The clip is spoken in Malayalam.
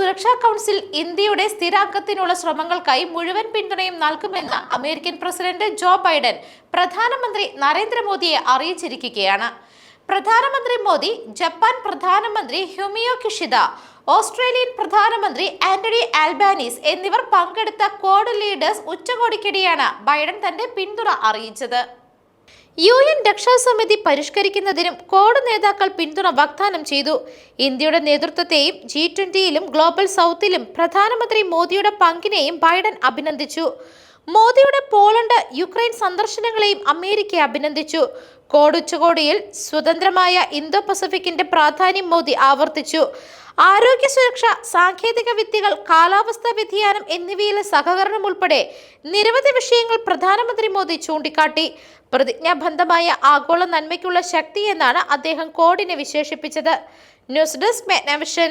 സുരക്ഷാ കൗൺസിൽ ഇന്ത്യയുടെ സ്ഥിരാംഗത്തിനുള്ള ശ്രമങ്ങൾക്കായി മുഴുവൻ പിന്തുണയും നൽകുമെന്ന് അമേരിക്കൻ പ്രസിഡന്റ് ജോ ബൈഡൻ പ്രധാനമന്ത്രി നരേന്ദ്രമോദിയെ അറിയിച്ചിരിക്കുകയാണ്. പ്രധാനമന്ത്രി മോദി ജപ്പാൻ പ്രധാനമന്ത്രി ഹ്യൂമിയോ കിഷിദ ഓസ്ട്രേലിയൻ പ്രധാനമന്ത്രി ആന്റണി ആൽബാനീസ് എന്നിവർ പങ്കെടുത്ത കോഡ് ലീഡേഴ്സ് ഉച്ചകോടിക്കിടെയാണ് ബൈഡൻ തന്റെ പിന്തുണ അറിയിച്ചത്. യു എൻ രക്ഷാസമിതി പരിഷ്കരിക്കുന്നതിനും കോഡ് നേതാക്കൾ പിന്തുണ വാഗ്ദാനം ചെയ്തു. ഇന്ത്യയുടെ നേതൃത്വത്തെയും ജി ട്വന്റിയിലും ഗ്ലോബൽ സൗത്തിലും പ്രധാനമന്ത്രി മോദിയുടെ പങ്കിനെയും ബൈഡൻ അഭിനന്ദിച്ചു. മോദിയുടെ പോളണ്ട് യുക്രൈൻ സന്ദർശനങ്ങളെയും അമേരിക്ക അഭിനന്ദിച്ചു. കോഡ് ഉച്ചകോടിയിൽ സ്വതന്ത്രമായ ഇന്തോ പസഫിക്കിന്റെ പ്രാധാന്യം മോദി ആവർത്തിച്ചു. ആരോഗ്യ സുരക്ഷ സാങ്കേതിക വിദ്യകൾ കാലാവസ്ഥാ വ്യതിയാനം എന്നിവയിലെ സഹകരണം ഉൾപ്പെടെ നിരവധി വിഷയങ്ങൾ പ്രധാനമന്ത്രി മോദി ചൂണ്ടിക്കാട്ടി. പ്രതിജ്ഞാബന്ധമായ ആഗോള നന്മയ്ക്കുള്ള ശക്തി എന്നാണ് അദ്ദേഹം കോഡിനെ വിശേഷിപ്പിച്ചത്. News desk മെഗ്നവിഷൻ.